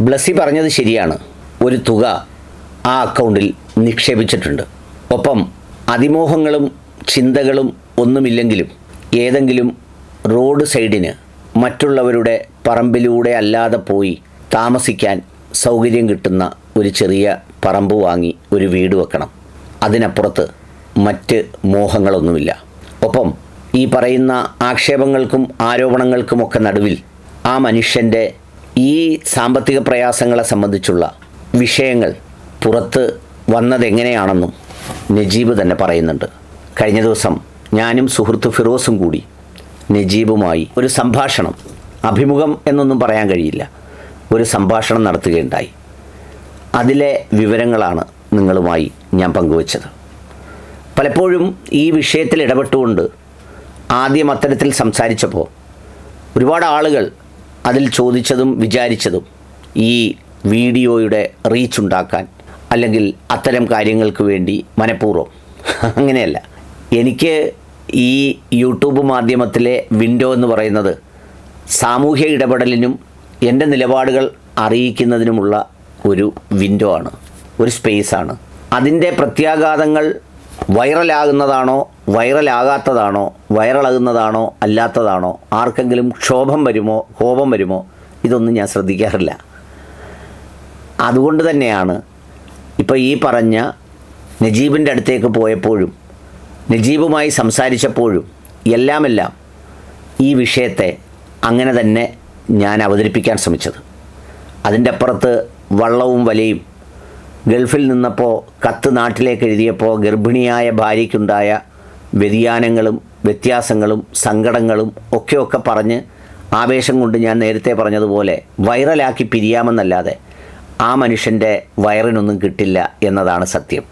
ബ്ലസ്സി പറഞ്ഞത് ശരിയാണ്. ഒരു തുക ആ അക്കൗണ്ടിൽ നിക്ഷേപിച്ചിട്ടുണ്ട്. ഒപ്പം അതിമോഹങ്ങളും ചിന്തകളും ഒന്നുമില്ലെങ്കിലും ഏതെങ്കിലും റോഡ് സൈഡിന് മറ്റുള്ളവരുടെ പറമ്പിലൂടെ അല്ലാതെ പോയി താമസിക്കാൻ സൗകര്യം കിട്ടുന്ന ഒരു ചെറിയ പറമ്പ് വാങ്ങി ഒരു വീട് വെക്കണം. അതിനപ്പുറത്ത് മറ്റ് മോഹങ്ങളൊന്നുമില്ല. ഒപ്പം ഈ പറയുന്ന ആക്ഷേപങ്ങൾക്കും ആരോപണങ്ങൾക്കുമൊക്കെ നടുവിൽ ആ മനുഷ്യന്റെ ഈ സാമ്പത്തിക പ്രയാസങ്ങളെ സംബന്ധിച്ചുള്ള വിഷയങ്ങൾ പുറത്ത് വന്നതെങ്ങനെയാണെന്നും നജീബ് തന്നെ പറയുന്നുണ്ട്. കഴിഞ്ഞ ദിവസം ഞാനും സുഹൃത്ത് ഫിറോസും കൂടി നജീബുമായി ഒരു സംഭാഷണം അഭിമുഖം എന്നൊന്നും പറയാൻ കഴിയില്ല ഒരു സംഭാഷണം നടത്തുകയുണ്ടായി. അതിലെ വിവരങ്ങളാണ് നിങ്ങളുമായി ഞാൻ പങ്കുവച്ചത്. പലപ്പോഴും ഈ വിഷയത്തിൽ ഇടപെട്ടുകൊണ്ട് ആദ്യം അത്തരത്തിൽ സംസാരിച്ചപ്പോൾ ഒരുപാട് ആളുകൾ അതിൽ ചോദിച്ചതും വിചാരിച്ചതും ഈ വീഡിയോയുടെ റീച്ച് ഉണ്ടാക്കാൻ അല്ലെങ്കിൽ അത്തരം കാര്യങ്ങൾക്ക് വേണ്ടി മനഃപൂർവം. അങ്ങനെയല്ല. എനിക്ക് ഈ യൂട്യൂബ് മാധ്യമത്തിലെ വിൻഡോ എന്ന് പറയുന്നത് സാമൂഹ്യ ഇടപെടലിനും എന്റെ നിലപാടുകൾ അറിയിക്കുന്നതിനുമുള്ള ഒരു വിൻഡോ ആണ്. ഒരു സ്പേസാണ് അതിന്റെ പ്രത്യാഘാതങ്ങൾ വൈറലാകുന്നതാണോ വൈറലാകാത്തതാണോ വൈറലാകുന്നതാണോ അല്ലാത്തതാണോ ആർക്കെങ്കിലും ക്ഷോഭം വരുമോ കോപം വരുമോ ഇതൊന്നും ഞാൻ ശ്രദ്ധിക്കാറില്ല. അതുകൊണ്ട് തന്നെയാണ് ഇപ്പോൾ ഈ പറഞ്ഞ നജീബിന്റെ അടുത്തേക്ക് പോയപ്പോഴും നജീബുമായി സംസാരിച്ചപ്പോഴും എല്ലാമെല്ലാം ഈ വിഷയത്തെ അങ്ങനെ തന്നെ ഞാൻ അവതരിപ്പിക്കാൻ ശ്രമിച്ചത്. അതിന്റെ അപ്പുറത്ത് വള്ളവും വലയും ഗൾഫിൽ നിന്നപ്പോൾ കത്ത് നാട്ടിലേക്ക് എഴുതിയപ്പോൾ ഗർഭിണിയായ ഭാര്യയ്ക്കുണ്ടായ വ്യതിയാനങ്ങളും വ്യത്യാസങ്ങളും സങ്കടങ്ങളും ഒക്കെ ഒക്കെ പറഞ്ഞ് ആവേശം കൊണ്ട് ഞാൻ നേരത്തെ പറഞ്ഞതുപോലെ വൈറലാക്കി പിരിയാമെന്നല്ലാതെ ആ മനുഷ്യന്റെ വയറിനൊന്നും കിട്ടില്ല എന്നതാണ് സത്യം.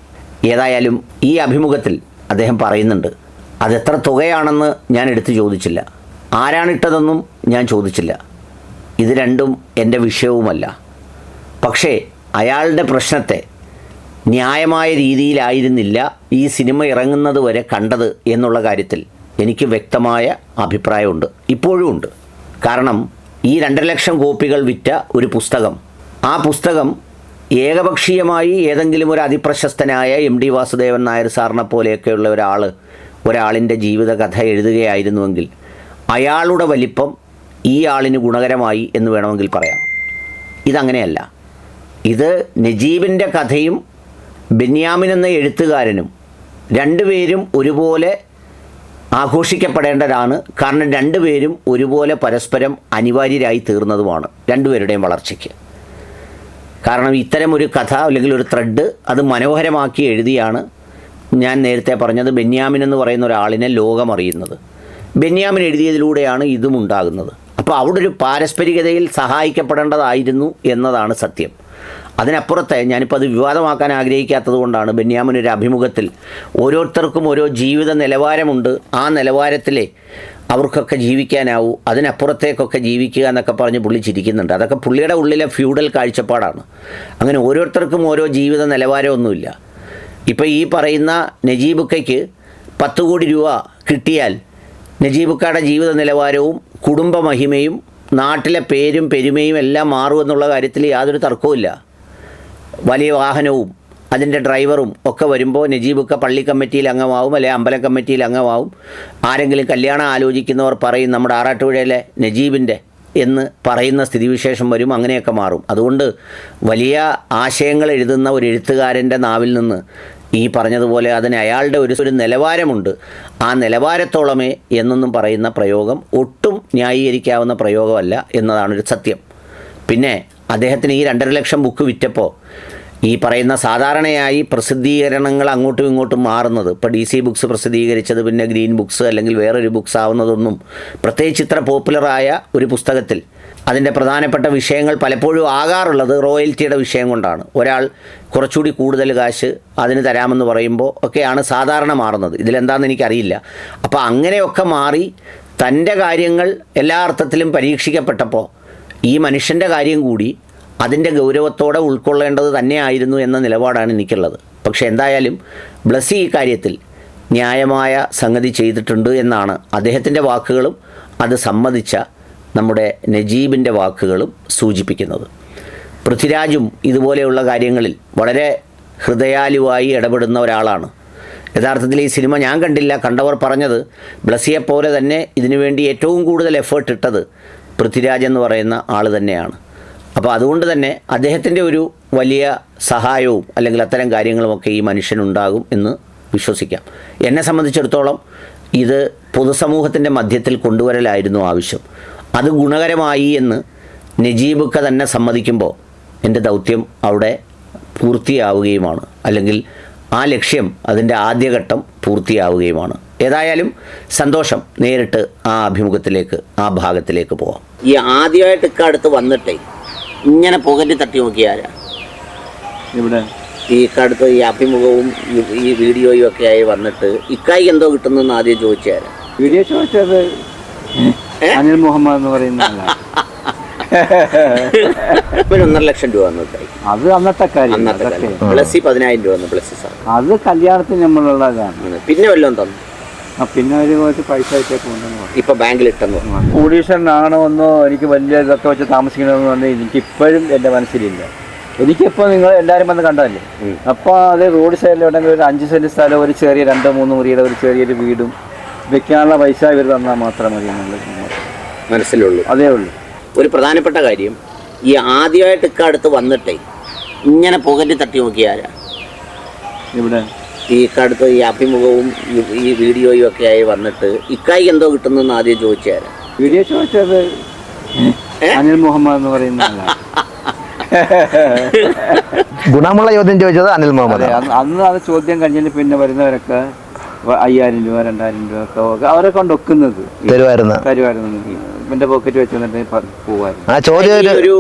ഏതായാലും ഈ അഭിമുഖത്തിൽ അദ്ദേഹം പറയുന്നുണ്ട് അതെത്ര തുകയാണെന്ന് ഞാൻ എടുത്തു ചോദിച്ചില്ല. ആരാണിട്ടതെന്നും ഞാൻ ചോദിച്ചില്ല. ഇത് രണ്ടും എന്റെ വിഷയവുമല്ല. പക്ഷേ അയാളുടെ പ്രശ്നത്തെ ന്യായമായ രീതിയിലായിരുന്നില്ല ഈ സിനിമ ഇറങ്ങുന്നത് വരെ കണ്ടത് എന്നുള്ള കാര്യത്തിൽ എനിക്ക് വ്യക്തമായ അഭിപ്രായമുണ്ട്. ഇപ്പോഴും ഉണ്ട്. കാരണം ഈ രണ്ടര ലക്ഷം കോപ്പികൾ വിറ്റ ഒരു പുസ്തകം. ആ പുസ്തകം ഏകപക്ഷീയമായി ഏതെങ്കിലും ഒരു അതിപ്രശസ്തനായ എം ഡി വാസുദേവൻ നായർ സാറിനെ പോലെയൊക്കെയുള്ള ഒരാൾ ഒരാളിന്റെ ജീവിതകഥ എഴുതുകയായിരുന്നുവെങ്കിൽ അയാളുടെ വലിപ്പം ഈ ആളിന് ഗുണകരമായി എന്ന് വേണമെങ്കിൽ പറയാം. ഇതങ്ങനെയല്ല. ഇത് നജീബിന്റെ കഥയും ബെന്യാമിൻ എന്ന എഴുത്തുകാരനും രണ്ടുപേരും ഒരുപോലെ ആഘോഷിക്കപ്പെടേണ്ടതാണ്. കാരണം രണ്ടുപേരും ഒരുപോലെ പരസ്പരം അനിവാര്യരായി തീർന്നതുമാണ് രണ്ടുപേരുടെയും വളർച്ചയ്ക്ക്. കാരണം ഇത്തരം ഒരു കഥ അല്ലെങ്കിൽ ഒരു ത്രെഡ് അത് മനോഹരമാക്കി എഴുതിയാണ് ഞാൻ നേരത്തെ പറഞ്ഞത് ബെന്യാമിൻ എന്ന് പറയുന്ന ഒരാളിനെ ലോകമറിയുന്നത്. ബെന്യാമിൻ എഴുതിയതിലൂടെയാണ് ഇതും ഉണ്ടാകുന്നത്. അപ്പോൾ അവിടെ ഒരു പാരസ്പരികതയിൽ സഹായിക്കപ്പെടേണ്ടതായിരുന്നു എന്നതാണ് സത്യം. അതിനപ്പുറത്തെ ഞാനിപ്പോൾ അത് വിവാദമാക്കാൻ ആഗ്രഹിക്കാത്തത് കൊണ്ടാണ് ബെന്യാമിൻ ഒരു അഭിമുഖത്തിൽ ഓരോരുത്തർക്കും ഓരോ ജീവിത നിലവാരമുണ്ട്. ആ നിലവാരത്തിലെ അവർക്കൊക്കെ ജീവിക്കാനാവൂ. അതിനപ്പുറത്തേക്കൊക്കെ ജീവിക്കുക എന്നൊക്കെ പറഞ്ഞ് പുള്ളി ചിരിക്കുന്നുണ്ട്. അതൊക്കെ പുള്ളിയുടെ ഉള്ളിലെ ഫ്യൂഡൽ കാഴ്ചപ്പാടാണ്. അങ്ങനെ ഓരോരുത്തർക്കും ഓരോ ജീവിത നിലവാരമൊന്നുമില്ല. ഇപ്പോൾ ഈ പറയുന്ന നജീബുക്കയ്ക്ക് പത്ത് കോടി രൂപ കിട്ടിയാൽ നജീബുക്കയുടെ ജീവിത നിലവാരവും കുടുംബ മഹിമയും നാട്ടിലെ പേരും പെരുമയും എല്ലാം മാറുമെന്നുള്ള കാര്യത്തിൽ യാതൊരു തർക്കവുമില്ല വലിയ വാഹനവും അതിന്റെ ഡ്രൈവറും ഒക്കെ വരുമ്പോൾ നജീബൊക്കെ പള്ളി കമ്മിറ്റിയിൽ അംഗമാവും അല്ലെ അമ്പല കമ്മിറ്റിയിൽ അംഗമാവും. ആരെങ്കിലും കല്യാണം ആലോചിക്കുന്നവർ പറയും നമ്മുടെ ആറാട്ടുപുഴയിലെ നജീബിന്റെ എന്ന് പറയുന്ന സ്ഥിതിവിശേഷം വരും അങ്ങനെയൊക്കെ മാറും. അതുകൊണ്ട് വലിയ ആശയങ്ങൾ എഴുതുന്ന ഒരു എഴുത്തുകാരന്റെ നാവിൽ നിന്ന് ഈ പറഞ്ഞതുപോലെ അതിന് അയാളുടെ ഒരു ഒരു നിലവാരമുണ്ട്. ആ നിലവാരത്തോളമേ എന്നൊന്നും പറയുന്ന പ്രയോഗം ഒട്ടും ന്യായീകരിക്കാവുന്ന പ്രയോഗമല്ല എന്നതാണ് ഒരു സത്യം. പിന്നെ അദ്ദേഹത്തിന് ഈ രണ്ടര ലക്ഷം ബുക്ക് വിറ്റപ്പോൾ ഈ പറയുന്ന സാധാരണയായി പ്രസിദ്ധീകരണങ്ങൾ അങ്ങോട്ടും ഇങ്ങോട്ടും മാറുന്നത്. ഇപ്പോൾ ഡി സി ബുക്സ് പ്രസിദ്ധീകരിച്ചത് പിന്നെ ഗ്രീൻ ബുക്സ് അല്ലെങ്കിൽ വേറൊരു ബുക്സ് ആവുന്നതൊന്നും പ്രത്യേകിച്ച് ഇത്ര പോപ്പുലറായ ഒരു പുസ്തകത്തിൽ അതിന്റെ പ്രധാനപ്പെട്ട വിഷയങ്ങൾ പലപ്പോഴും ആകാറുള്ളത് റോയൽറ്റിയുടെ വിഷയം കൊണ്ടാണ്. ഒരാൾ കുറച്ചുകൂടി കൂടുതൽ കാശ് അതിന് തരാമെന്ന് പറയുമ്പോൾ ഒക്കെയാണ് സാധാരണ മാറുന്നത്. ഇതിലെന്താണെന്ന് എനിക്കറിയില്ല. അപ്പോൾ അങ്ങനെയൊക്കെ മാറി തന്റെ കാര്യങ്ങൾ എല്ലാ അർത്ഥത്തിലും പരീക്ഷിക്കപ്പെട്ടപ്പോൾ ഈ മനുഷ്യന്റെ കാര്യം കൂടി അതിന്റെ ഗൗരവത്തോടെ ഉൾക്കൊള്ളേണ്ടത് തന്നെയായിരുന്നു എന്ന നിലപാടാണ് എനിക്കുള്ളത്. പക്ഷേ എന്തായാലും ബ്ലസ്സി ഈ കാര്യത്തിൽ ന്യായമായ സംഗതി ചെയ്തിട്ടുണ്ട് എന്നാണ് അദ്ദേഹത്തിന്റെ വാക്കുകളും അത് സമ്മതിച്ച നമ്മുടെ നജീബിന്റെ വാക്കുകളും സൂചിപ്പിക്കുന്നത്. പൃഥ്വിരാജും ഇതുപോലെയുള്ള കാര്യങ്ങളിൽ വളരെ ഹൃദയാലുവായി ഇടപെടുന്ന ഒരാളാണ്. യഥാർത്ഥത്തിൽ ഈ സിനിമ ഞാൻ കണ്ടില്ല കണ്ടവർ പറഞ്ഞത് ബ്ലസ്സിയെ പോലെ തന്നെ ഇതിനുവേണ്ടി ഏറ്റവും കൂടുതൽ എഫേർട്ട് ഇട്ടത് പൃഥ്വിരാജ് എന്ന് പറയുന്ന ആൾ തന്നെയാണ്. അപ്പോൾ അതുകൊണ്ട് തന്നെ അദ്ദേഹത്തിന്റെ ഒരു വലിയ സഹായവും അല്ലെങ്കിൽ അത്തരം കാര്യങ്ങളുമൊക്കെ ഈ മനുഷ്യനുണ്ടാകും എന്ന് വിശ്വസിക്കാം. എന്നെ സംബന്ധിച്ചിടത്തോളം ഇത് പൊതുസമൂഹത്തിന്റെ മധ്യത്തിൽ കൊണ്ടുവരലായിരുന്നു ആവശ്യം. അത് ഗുണകരമായി എന്ന് നജീബുക്ക തന്നെ സമ്മതിക്കുമ്പോൾ എന്റെ ദൗത്യം അവിടെ പൂർത്തിയാവുകയുമാണ്. അല്ലെങ്കിൽ ആ ലക്ഷ്യം അതിന്റെ ആദ്യഘട്ടം പൂർത്തിയാവുകയുമാണ്. ഏതായാലും സന്തോഷം നേരിട്ട് ആ അഭിമുഖത്തിലേക്ക് ആ ഭാഗത്തിലേക്ക് പോവാം. ഈ ആദ്യമായിട്ട് ഇക്ക അടുത്ത് വന്നിട്ടേ ഇങ്ങനെ പുകറ്റി തട്ടി നോക്കിയാരാ? ഇവിടെ ഈ കടുത്ത് ഈ അഭിമുഖവും ഈ- ഈ വീഡിയോയും ഒക്കെ ആയി വന്നിട്ട് ഇക്കായി എന്തോ കിട്ടുന്നെന്ന് ആദ്യം ചോദിച്ചാരാ? വീഡിയോ ചോദിച്ചത് അനിൽ മുഹമ്മദ് എന്ന് പറയുന്ന ഒന്നര ലക്ഷം രൂപ അത് അന്നത്തെ കാര്യം. അന്നത്തെ അതൊക്കെ കാലം പ്ലസ് പതിനായിരം രൂപ വന്നു പ്ലസ് സാർ. അത് കല്യാണത്തിന് നമ്മളുള്ളതാണ്. പിന്നെ വല്ലതും തന്നു? ആ, പിന്നെ ഒരു കുറച്ച് പൈസ ഉണ്ടെന്ന് പറഞ്ഞു ഇപ്പൊ ബാങ്കിൽ ഇട്ടെന്ന് പറഞ്ഞു കോടീശ്വരനാണോ എന്നോ എനിക്ക് വലിയ ഇതൊക്കെ വെച്ച് താമസിക്കണമെന്ന് പറഞ്ഞാൽ എനിക്ക് ഇപ്പോഴും എന്റെ മനസ്സിലില്ല. എനിക്കിപ്പോൾ നിങ്ങൾ എല്ലാരും വന്ന് കണ്ടതല്ലേ? ഉം. അപ്പോൾ അത് റോഡ് സൈഡിൽ ഉണ്ടെങ്കിൽ ഒരു അഞ്ച് സെന്റ് സ്ഥലം ഒരു ചെറിയ രണ്ടോ മൂന്ന് മുറിയുടെ ഒരു ചെറിയൊരു വീടും വെക്കാനുള്ള പൈസ ഇവർ തന്നാൽ മാത്രം മതി എന്നുള്ളത്. മനസ്സിലുള്ളൂ. അതേ ഉള്ളൂ. ഒരു പ്രധാനപ്പെട്ട കാര്യം ഈ ആദ്യമായിട്ട് ഇക്കടുത്ത് വന്നിട്ടേ ഇങ്ങനെ പുകറ്റി തട്ടി നോക്കിയാരാ ഇവിടെ ഈ കടുത്ത് ഈ അഭിമുഖവും ഈ- ഈ വീഡിയോയും ഒക്കെ ആയി വന്നിട്ട് ഇക്കായി എന്തോ കിട്ടുന്നെന്ന് ആദ്യം ചോദിച്ചാരാ വീഡിയോ ചോദിച്ചത് അനിൽ മുഹമ്മദ് എന്ന് പറയുന്ന. ഗുണമുള്ള ചോദ്യം ചോദിച്ചത് അനിൽ മുഹമ്മദ് അന്ന് അത് ചോദ്യം കഴിഞ്ഞിട്ട് പിന്നെ വരുന്നവരൊക്കെ അയ്യായിരം രൂപ രണ്ടായിരം രൂപ ഒക്കെ അവരെ കൊണ്ട് ഒക്കുന്നത്. തരുമായിരുന്നു തരുമായിരുന്നു എന്റെ പോക്കറ്റ് വെച്ച് വന്നിട്ട് പോവായിരുന്നു. ആ ചോദ്യം ഒരു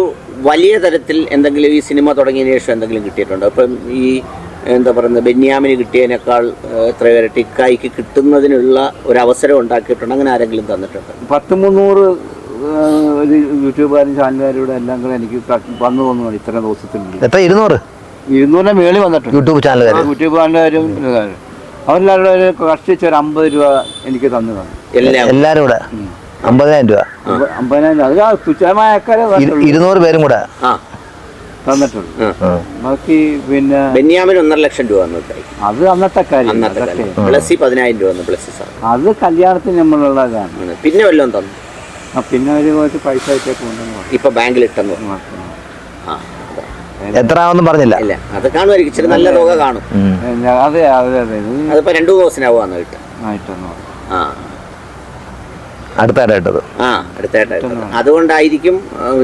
വലിയ തരത്തിൽ എന്തെങ്കിലും ഈ സിനിമ തുടങ്ങിയ ശേഷം എന്തെങ്കിലും കിട്ടിയിട്ടുണ്ടോ? അപ്പം ഈ എന്താ പറയുന്നത് ബെന്യാമിന് കിട്ടിയതിനേക്കാൾ എത്ര ഇരട്ടി ടിക്കായിക്ക് കിട്ടുന്നതിനുള്ള ഒരു അവസരം ഉണ്ടാക്കിയിട്ടുണ്ട്? അങ്ങനെ ആരെങ്കിലും തന്നിട്ടുണ്ട്? പത്ത് മുന്നൂറ് ഒരു യൂട്യൂബുകാരും ചാനലുകാരുടെ എല്ലാം കൂടെ എനിക്ക് വന്നു തോന്നുന്നു ഇത്ര ദിവസത്തിനുള്ളിൽ. എത്ര? ഇരുന്നൂറ്? ഇരുന്നൂറിന്റെ മേളിൽ വന്നിട്ടുണ്ട്. യൂട്യൂബ് ചാനലുകാർ യൂട്യൂബ് ചാനലുകാരും. അവരെല്ലാവരും ഒരു കഷ്ടിച്ച് ഒരു അമ്പത് രൂപ എനിക്ക് തന്നു തന്നു. എല്ലാം. എല്ലാരും കൂടെ? അമ്പതിനായിരം രൂപ? അമ്പ- അമ്പതിനായിരം അത് തുച്ഛമായ ഇരു-. ഇരുന്നൂറ് പേരും കൂടെ? തന്നിട്ടുള്ളൂ. ബാക്കി പിന്നെ ബെന്യാമിന് ഒന്നര ലക്ഷം രൂപ അത് അന്നത്തെ കാര്യം അന്നത്തെ അതൊക്കെ കാലം പ്ലസ് പതിനായിരം രൂപ പ്ലസ് സാർ അത് കല്യാണത്തിന് നമ്മളുള്ളതാണ് പിന്നെ വല്ലതും തന്നു. ആ, പിന്നെ ഒരു കുറച്ച് പൈസ ആയിട്ടൊക്കെ ഇപ്പൊ ബാങ്കിൽ ഇട്ടെന്ന് പറഞ്ഞു. മാത്രം. എത്ര ആവെന്നും പറഞ്ഞില്ല. ഇല്ല അത് കാണുമായിരിക്കും. ഇച്ചിരി നല്ല തുക കാണും. അതെ അതെ അതെ അതിപ്പോ രണ്ടു കിട്ടും. ആ. ആ അടുത്തായിട്ട് അതുകൊണ്ടായിരിക്കും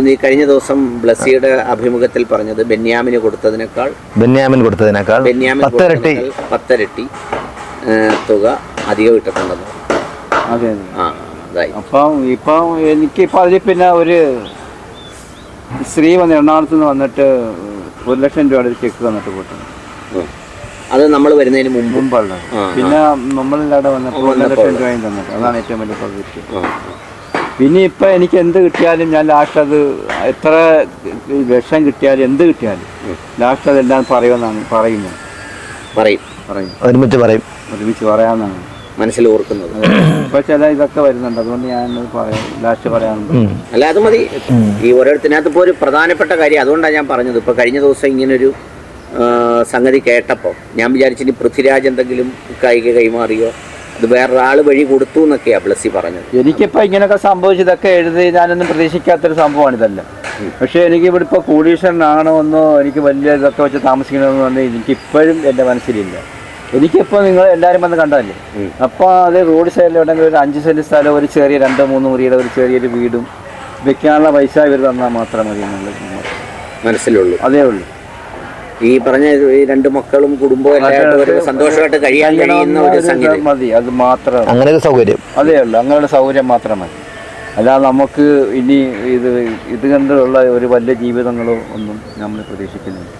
ഈ കഴിഞ്ഞ ദിവസം ബ്ലസ്സിയുടെ അഭിമുഖത്തിൽ പറഞ്ഞത് ബെന്യാമിന് കൊടുത്തതിനേക്കാൾ ബെന്യാമിൻ കൊടുത്തതിനേക്കാൾ ബെന്യാമിൻ പത്തരട്ടി. പത്തരട്ടി തുക അധികം ഇട്ടിട്ടുണ്ടെന്ന്. അതെ അതെ. ആ അതായി. അപ്പം ഇപ്പം എനിക്കിപ്പോൾ അതിൽ പിന്നെ ഒരു സ്ത്രീ വന്ന് എറണാകുളത്ത് നിന്ന് വന്നിട്ട് ഒരു ലക്ഷം രൂപയുടെ ഒരു ചെക്ക് തന്നിട്ട് പോയിട്ടുണ്ട്. അത് നമ്മൾ വരുന്നതിന് മുമ്പ്? മുമ്പുള്ളത് ആ, പിന്നെ നമ്മളില്ലാതെ വന്നപ്പോൾ ഒരു ലക്ഷം രൂപയും തന്നിട്ട്. അതാണ് ഏറ്റവും വലിയ പ്രതീക്ഷ പിന്നെ ഇപ്പം എനിക്ക് എന്ത് കിട്ടിയാലും ഞാൻ ലാസ്റ്റ് അത് എത്ര വിഷം കിട്ടിയാലും എന്ത് കിട്ടിയാലും ലാസ്റ്റ് അതെല്ലാം പറയുമെന്നാണ് പറയുന്നത് പറയും. പറയും ഒരുമിച്ച് പറയും. ഒരുമിച്ച് പറയാമെന്നാണ്. മനസ്സിൽ ഓർക്കുന്നത്. ഇതൊക്കെ വരുന്നുണ്ട്. അതുകൊണ്ട് ഞാൻ ലാസ്റ്റ്. അല്ല അത് മതി. ഈ ഓരോരുത്തരകത്ത് ഇപ്പോൾ ഒരു പ്രധാനപ്പെട്ട കാര്യം അതുകൊണ്ടാണ് ഞാൻ പറഞ്ഞത്. ഇപ്പോൾ കഴിഞ്ഞ ദിവസം ഇങ്ങനൊരു സംഗതി കേട്ടപ്പോൾ ഞാൻ വിചാരിച്ചിട്ട് പൃഥ്വിരാജ് എന്തെങ്കിലും കായിക കൈമാറിയോ അത് വേറൊരാൾ വഴി കൊടുത്തു എന്നൊക്കെയാണ് ബ്ലസ്സി പറഞ്ഞത്. എനിക്കിപ്പോ ഇങ്ങനെയൊക്കെ സംഭവിച്ചതൊക്കെ എഴുതി ഞാനൊന്നും പ്രതീക്ഷിക്കാത്തൊരു സംഭവമാണ് ഇതല്ല. പക്ഷെ എനിക്ക് ഇവിടെ ഇപ്പോൾ കോടീശ്വരനാണോ എന്നോ എനിക്ക് വലിയ ഇതൊക്കെ വെച്ച് താമസിക്കണമെന്ന് പറഞ്ഞാൽ എനിക്ക് ഇപ്പോഴും എന്റെ മനസ്സിലില്ല. എനിക്കിപ്പോൾ നിങ്ങൾ എല്ലാവരും വന്ന് കണ്ടതല്ലേ? അപ്പൊ അപ്പോൾ അത് റോഡ് സൈഡിൽ ഉണ്ടെങ്കിൽ ഒരു അഞ്ച് സെന്റ് സ്ഥലം ഒരു ചെറിയ രണ്ടോ മൂന്നോ മുറിയുടെ ഒരു ചെറിയൊരു വീടും വെക്കാനുള്ള പൈസ ഇവർ തന്നാൽ മാത്രം മതി എന്നുള്ളത് മനസ്സിലുള്ളൂ. അതേ ഉള്ളൂ. ഈ പറഞ്ഞ ഈ രണ്ട് മക്കളും കുടുംബവും എല്ലായിട്ട് ഒരു സന്തോഷമായിട്ട് കഴിയാൻ കഴിയുന്ന ഒരു സംഗതി. മതി അത് മാത്രം. അങ്ങനെ ഒരു സൗകര്യം. അതേ ഉള്ളൂ അങ്ങനെയുള്ള സൗകര്യം മാത്രം മതി. അല്ലാതെ നമുക്ക് ഇനി ഇത് ഇത് കണ്ടുള്ള ഒരു വലിയ ജീവിതങ്ങളോ ഒന്നും നമ്മൾ പ്രതീക്ഷിക്കുന്നില്ല.